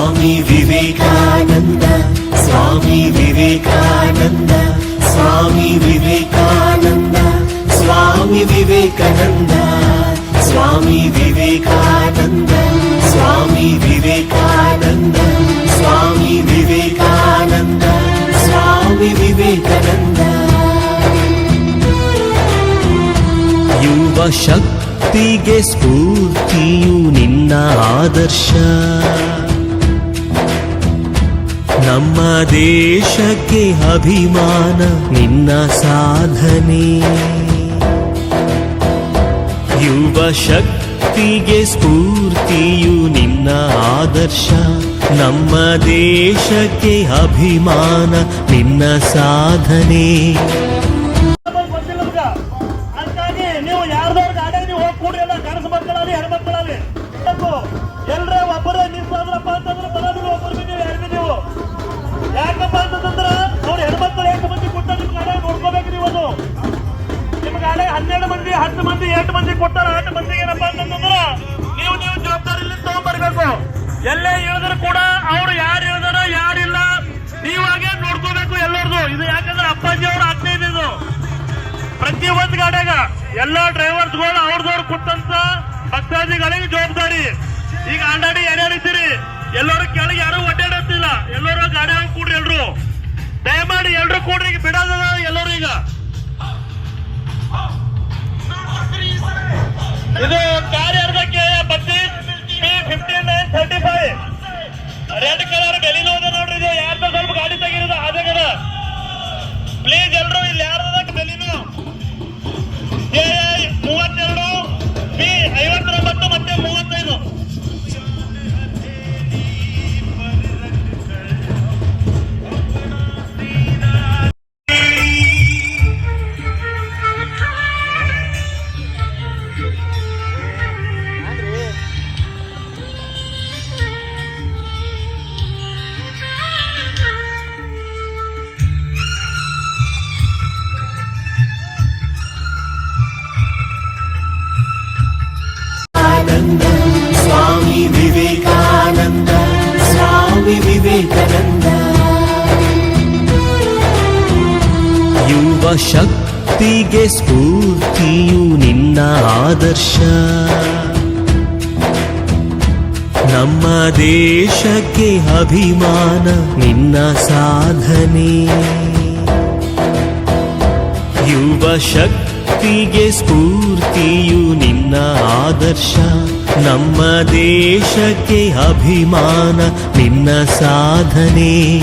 स्वामी विवेकानन्द स्वामी विवेकानन्द स्वामी विवेकानन्द स्वामी विवेकानन्द स्वामी विवेकानन्द स्वामी विवेकानन्द स्वामी विवेकानन्द स्वामी विवेकानन्द युवशक्तिगे स्फूर्तियु निन्न आदर्श ನಮ್ಮ ದೇಶಕ್ಕೆ ಅಭಿಮಾನ, ನಿನ್ನ ಸಾಧನೆ. ಯುವ ಶಕ್ತಿಗೆ ಸ್ಫೂರ್ತಿಯು ನಿನ್ನ ಆದರ್ಶ. ನಮ್ಮ ದೇಶಕ್ಕೆ ಅಭಿಮಾನ, ನಿನ್ನ ಸಾಧನೆ. ಹನ್ನೆರಡು ಮಂದಿ, ಹತ್ತು ಮಂದಿ, ಎಂಟು ಮಂದಿ ಕೊಟ್ಟಾರ. ಎಂಟು ಮಂದಿಗೆ ಏನಪ್ಪ ಅಂತಂದ್ರ ನೀವು ನೀವು ಜವಾಬ್ದಾರಿಲಿ ತಗೊಂಡ್ಬರ್ಬೇಕು ಎಲ್ಲೇ ಹೇಳಿದ್ರು ಕೂಡ ಅವ್ರು ಯಾರು ಹೇಳಿದಾರ ಯಾರಿಲ್ಲ ಹಾಗೆ ನೋಡ್ಕೋಬೇಕು ಎಲ್ಲರದು. ಇದು ಯಾಕಂದ್ರೆ ಅಪ್ಪಾಜಿ ಅವ್ರ ಆಜ್ಞೆ ಇದೆ ಇದು. ಪ್ರತಿ ಒಂದ್ ಗಾಡಿಯಾಗ ಎಲ್ಲಾ ಡ್ರೈವರ್ಸ್ಗಳು ಅವ್ರದವ್ರು ಕೊಟ್ಟಂತ ಭಕ್ತಾದಿಗಳಿಗೆ ಜವಾಬ್ದಾರಿ. ಈಗ ಆಲ್ರೆಡಿ ಯಾರ್ಯಾರು ಇದ್ದೀರಿ ಎಲ್ಲರೂ ಕೆಳಗೆ ಯಾರು ಒಡ್ಡಾಡತ್ತಿಲ್ಲ ಎಲ್ಲರೂ ಗಾಡಿ ಕೂಡ್ರಿ ಎಲ್ರು. ಇದು ಶಕ್ತಿಗೆ ಸ್ಫೂರ್ತಿಯು ನಿನ್ನ ಆದರ್ಶ. ನಮ್ಮ ದೇಶಕ್ಕೆ ಅಭಿಮಾನ ನಿನ್ನ ಸಾಧನೆ. ಯುವ ಶಕ್ತಿಗೆ ಸ್ಫೂರ್ತಿಯು ನಿನ್ನ ಆದರ್ಶ. ನಮ್ಮ ದೇಶಕ್ಕೆ ಅಭಿಮಾನ ನಿನ್ನ ಸಾಧನೆ.